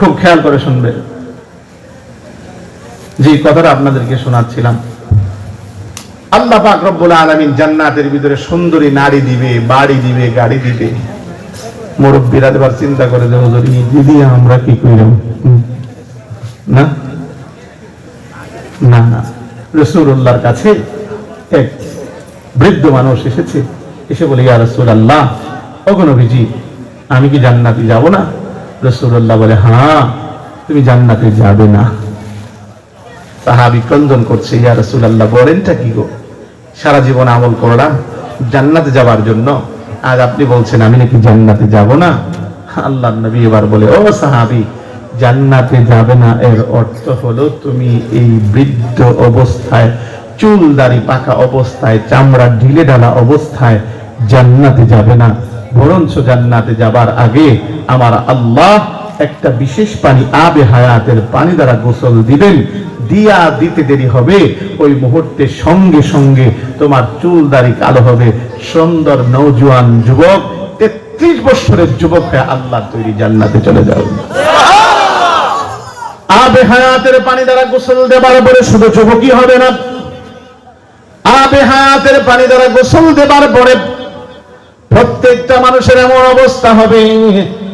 খুব খেয়াল করে শুনবেন। যে কথাটা আপনাদেরকে শোনাচ্ছিলাম। আল্লাহ পাক রব্বুল জান্নাতের ভিতরে সুন্দরী নারী দিবে, বাড়ি দিবে, গাড়ি দিবে। মুরব্বীরা এবার চিন্তা করে দিদি আমরা কি না? না না। রসুল্লাহর কাছে এক বৃদ্ধ মানুষ এসেছে। এসে বলে, ইয়া রসুল আল্লাহ আমি কি জান্নাতে যাব না? রসুল্লাহ বলে হ্যাঁ তুমি জান্নাতে যাবে না। সাহাবি ক্রন্দন করছে, ইয়া রসুল আল্লাহ বলেনটা কি গো? সারা জীবন আমল করলাম জান্নাতে যাবার জন্য। আজ আপনি বলছেন, আমি নাকি জান্নাতে যাব না? আল্লাহ নবী এবার বলে, ও সাহাবি, জান্নাতে যাবে না। এর অর্থ হলো, তুমি এই বৃদ্ধ অবস্থায় চুল দাড়ি পাকা অবস্থায়, চামড়া ঢিলে ঢালা অবস্থায় জান্নাতে যাবে না। বরঞ্চ জান্নাতে যাবার আগে আমার আল্লাহ একটা বিশেষ পানি আবে হায়াতের পানি দ্বারা গোসল দিবেন। দিয়া দিতে দেরি হবে, ওই মুহূর্তে সঙ্গে সঙ্গে তোমার চুল দাড়ি কালো হবে। সুন্দর নৌজওয়ান যুবক, তেত্রিশ বছরের যুবক হয়ে আল্লাহ তৈরি জান্নাতে চলে যাবে আবে হায়াতের পানি দ্বারা গোসল দেবার পরে শুধু যুবকই হবে না। আবে হায়াতের পানি দ্বারা গোসল দেবার পরে প্রত্যেকটা মানুষের এমন অবস্থা হবে,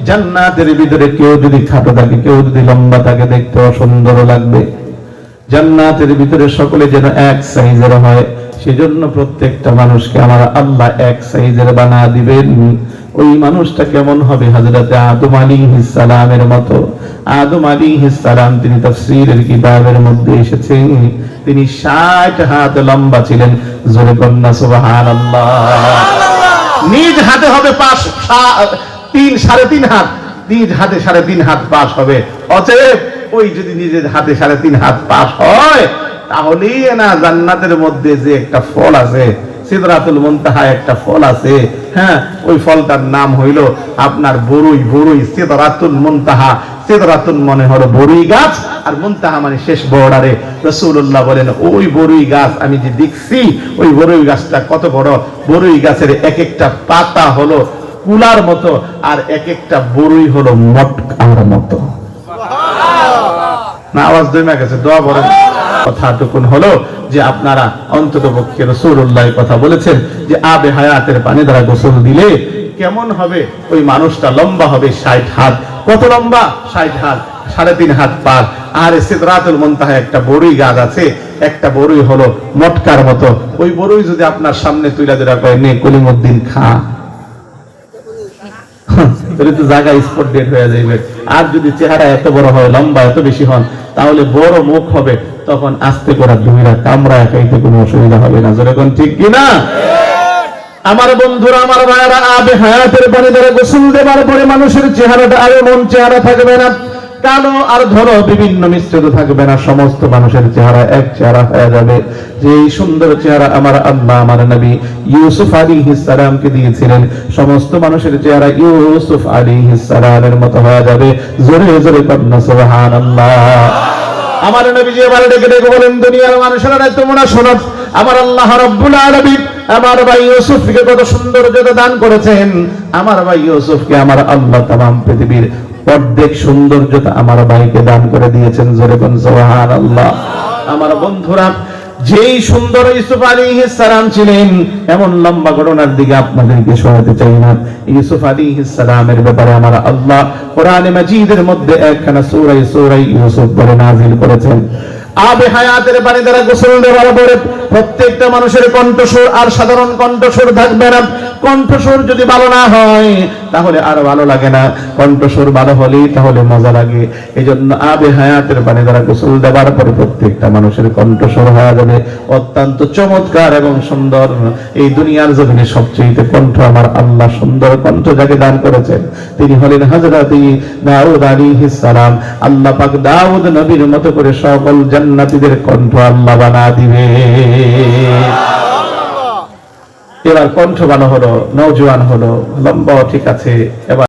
জান্নাতের ভিতরে কেউ যদি খাটো থাকে, কেউ যদি লম্বা থাকে দেখতে অসুন্দর লাগবে। জান্নাতের ভিতরে সকলে যেন এক সাইজের হয়, সেজন্য প্রত্যেকটা মানুষকে আমার আল্লাহ এক সাইজের বানা দিবেন। ওই মানুষটা কেমন হবে? হাজরাতে আদম আলী সালামের মতো। আদম আলী সালাম তিনি তাফসীরের কিতাবের মধ্যে এসেছেন তিনি ষাট হাত লম্বা ছিলেন। জোরে কন্যা সুবহানাল্লাহ। নিজ হাতে হবে পাশ তিন সাড়ে তিন হাত। নিজ হাতে সাড়ে তিন হাত পাশ হবে। অচেব ওই যদি নিজের হাতে সাড়ে তিন হাত পাশ হয়, তাহলেই না জান্নাতের মধ্যে যে একটা ফল আছে সিদরাতুল মুনতাহা একটা ফল আছে। হ্যাঁ ওই ফলটার নাম হইল আপনার বরুই বরুই সিদরাতুল মুনতাহা। সিদরাতুল মনে হলো বরুই গাছ আর মুনতাহা মানে শেষ বর্ডারে রসুল্লাহ বলেন ওই বরুই গাছ আমি যে দেখছি ওই বরুই গাছটা কত বড়? বরুই গাছের এক একটা পাতা হলো কুলার মতো আর এক একটা বরুই হলো মটকার মতো। না আওয়াজ দমে গেছে দোয়া বলেন কথাটুকুন হলো যে আপনারা অন্তত পক্ষে রসুল্লাহ কথা বলেছেন যে আবে হায়াতের পানি দ্বারা গোসল দিলে কেমন হবে? ওই মানুষটা লম্বা হবে ষাট হাত। কত লম্বা? ষাট হাত, সাড়ে তিন হাত পার। আর সিদরাতুল মুনতাহা একটা বড়ই গাছ আছে, একটা বড়ই হলো মটকার মতো। ওই বড়ই যদি আপনার সামনে তুইলা দিলা কয় নে কলিমুদ্দিন খা। তাহলে তো জায়গা স্পট ডেট হয়ে যাবে আর যদি চেহারা এত বড় হয়, লম্বা এত বেশি হন, তাহলে বড় মুখ হবে। তখন আস্তে করে দুইরা কামড়া খাইতে কোনো অসুবিধা হবে না। যেরকম ঠিক কিনা? আমার বন্ধুরা, আমার ভাইয়ারা, আবে হায়াতের পানি দ্বারা গোসল দেবার পরে মানুষের চেহারাটা আর এমন চেহারা থাকবে না, কালো আর ধরো বিভিন্ন মিশ্রিত থাকবে না, সমস্ত মানুষের চেহারা এক চেহারা হয়ে যাবে। যে সুন্দর চেহারা আমার আল্লাহ আমার নবী ইউসুফ আলী সালামকে দিয়েছিলেন, সমস্ত মানুষের চেহারা ইউসুফ আলী সালামের মতো হয়ে যাবে। জোরে জোরে কন্যা সুবহান আমার নবীজি এবার ডেকে ডেকে বলেন, দুনিয়ার মানুষেরা তোমরা শোনো আমার আল্লাহ রব্বুল আলামিন আমার ভাই ইউসুফকে কত সৌন্দর্যতা দান করেছেন। আমার ভাই ইউসুফকে আমার আল্লাহ তাম পৃথিবীর অর্ধেক সৌন্দর্যতা আমার ভাইকে দান করে দিয়েছেন। জোরে কোন আল্লাহ আমার বন্ধুরা যেই সুন্দর ইউসুফ আলী সালাম ছিলেন, এমন লম্বা ঘটনার দিকে আপনাদেরকে শোনাতে চাই না। ইউসুফ আলী সালামের ব্যাপারে আমার আল্লাহ কোরআনে মাজিদের মধ্যে একখানা সুরাই সুরাই ইউসুফ বলে নাজিল করেছেন। আবে হায়াতের পানি দ্বারা গোসল দেওয়ার পরে প্রত্যেকটা মানুষের কণ্ঠস্বর আর সাধারণ কণ্ঠস্বর থাকবে না। কণ্ঠস্বর যদি ভালো না হয়, তাহলে আর ভালো লাগে না। কণ্ঠস্বর ভালো হলেই তাহলে মজা লাগে। এই জন্য আবে হায়াতের পানি দ্বারা গোসল দেওয়ার পরে প্রত্যেকটা মানুষের কণ্ঠস্বর হয়ে যাবে। অত্যন্ত চমৎকার এবং সুন্দর। এই দুনিয়ার জমিনে সবচেয়ে কণ্ঠ আমার আল্লাহ সুন্দর কণ্ঠ যাকে দান করেছেন। তিনি হলেন হাজরাতি দাউদ আলাইহিস সালাম। আল্লাহ পাক দাউদ নবীর মতো করে সকল জান্নাতীদের কণ্ঠ আল্লাহ বানা দিবে। এবার কণ্ঠ বানো হলো নৌজোয়ান হলো লম্বা ঠিক আছে এবার